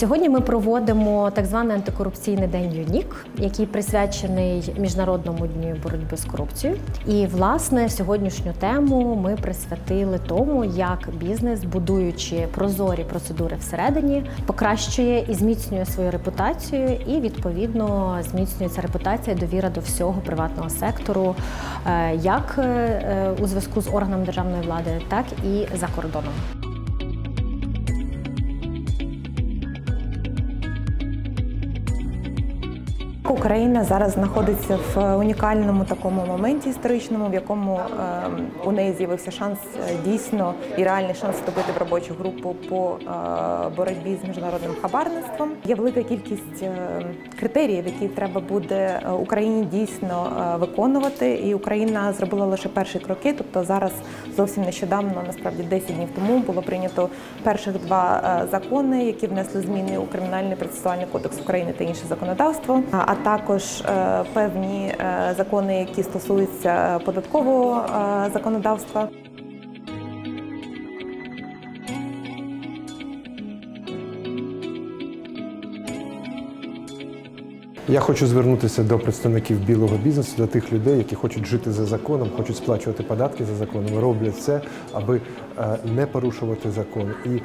Сьогодні ми проводимо так званий антикорупційний день ЮНІК, який присвячений міжнародному дню боротьби з корупцією. І власне сьогоднішню тему ми присвятили тому, як бізнес, будуючи прозорі процедури всередині, покращує і зміцнює свою репутацію, і відповідно зміцнюється репутація, і довіра до всього приватного сектору, е, як е, у зв'язку з органами державної влади, так і за кордоном. Україна зараз знаходиться в унікальному такому моменті історичному, в якому е, у неї з'явився шанс е, дійсно і реальний шанс вступити в робочу групу по е, боротьбі з міжнародним хабарництвом. Є велика кількість е, критеріїв, які треба буде е, Україні дійсно е, виконувати. І Україна зробила лише перші кроки. Тобто зараз зовсім нещодавно, насправді 10 днів тому, було прийнято перших два е, закони, які внесли зміни у кримінальний процесуальний кодекс України та інше законодавство. А також е, певні е, закони, які стосуються податкового е, законодавства. Я хочу звернутися до представників білого бізнесу, до тих людей, які хочуть жити за законом, хочуть сплачувати податки за законом, роблять все, аби е, не порушувати закон і е,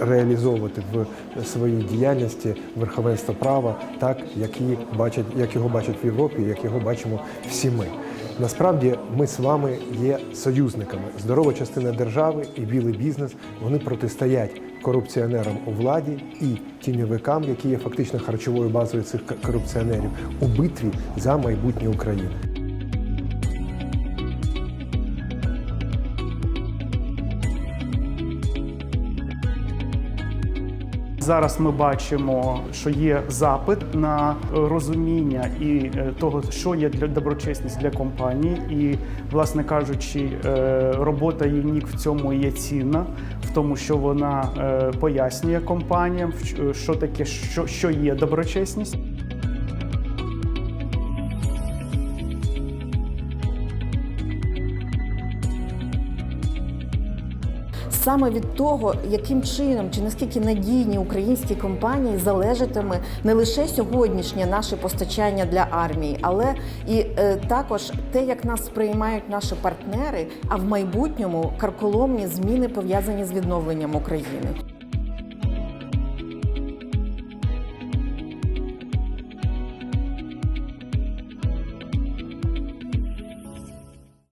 реалізовувати в своїй діяльності верховенство права, так як бачать, як його бачать в Європі, як його бачимо всі ми. Насправді ми з вами є союзниками. Здорова частина держави і білий бізнес вони протистоять корупціонерам у владі і тіньовикам, які є фактично харчовою базою цих корупціонерів у битві за майбутнє України. Зараз ми бачимо, що є запит на розуміння і е, того, що є для доброчесність для компанії, і, власне кажучи, е, робота ЮНІК в цьому є цінна, в тому, що вона е, пояснює компаніям, що таке, що є доброчесність. Саме від того, яким чином чи наскільки надійні українські компанії залежатиме не лише сьогоднішнє наше постачання для армії, але і е, також те, як нас сприймають наші партнери, а в майбутньому карколомні зміни пов'язані з відновленням України.